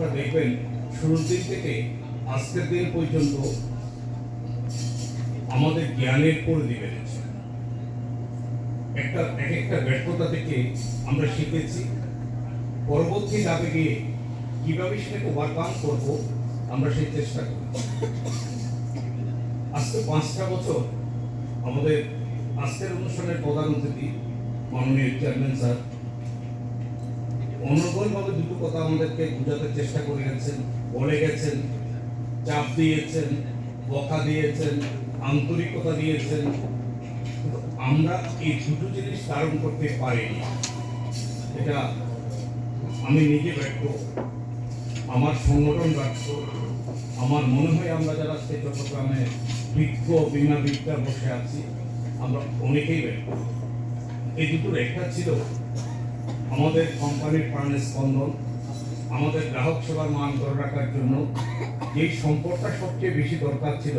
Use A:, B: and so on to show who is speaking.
A: আপনারা দেখবেন, শুরুর দিন থেকে আজকের দিন পর্যন্ত আমাদের জ্ঞানের পরিধি বেড়েছে। একটা এক একটা ব্যর্থতা থেকে আমরা শিখেছি। পরবর্তী ধাপে গিয়ে কীভাবে সেটাকে ওভারকাম করব, আমরা সেই চেষ্টা করি আজকে পাঁচটা বছর আমাদের আজকের অনুষ্ঠানের প্রধান অতিথি মাননীয় চেয়ারম্যান স্যার অনর্গলভাবে দুটো কথা আমাদেরকে বোঝাতে চেষ্টা করে গেছেন, বলে গেছেন, চাপ দিয়েছেন, বকা দিয়েছেন, আন্তরিকতা দিয়েছেন। আমরা এই দুটো জিনিস ধারণ করতে পারিনি। এটা আমি নিজে ব্যর্থ আমার সংগঠন ব্যর্থ আমার মনে হয় আমরা যারা আজকে চট্টগ্রামে বিজ্ঞ বিনা বিদ্যা বসে আছি, আমরা অনেকেই ব্যর্থ এই দুটোর একটা ছিল আমাদের কোম্পানির প্রাণের স্পন্দন, আমাদের গ্রাহক সেবার মান ধরে রাখার জন্য এই সম্পদটা সবচেয়ে বেশি দরকার ছিল।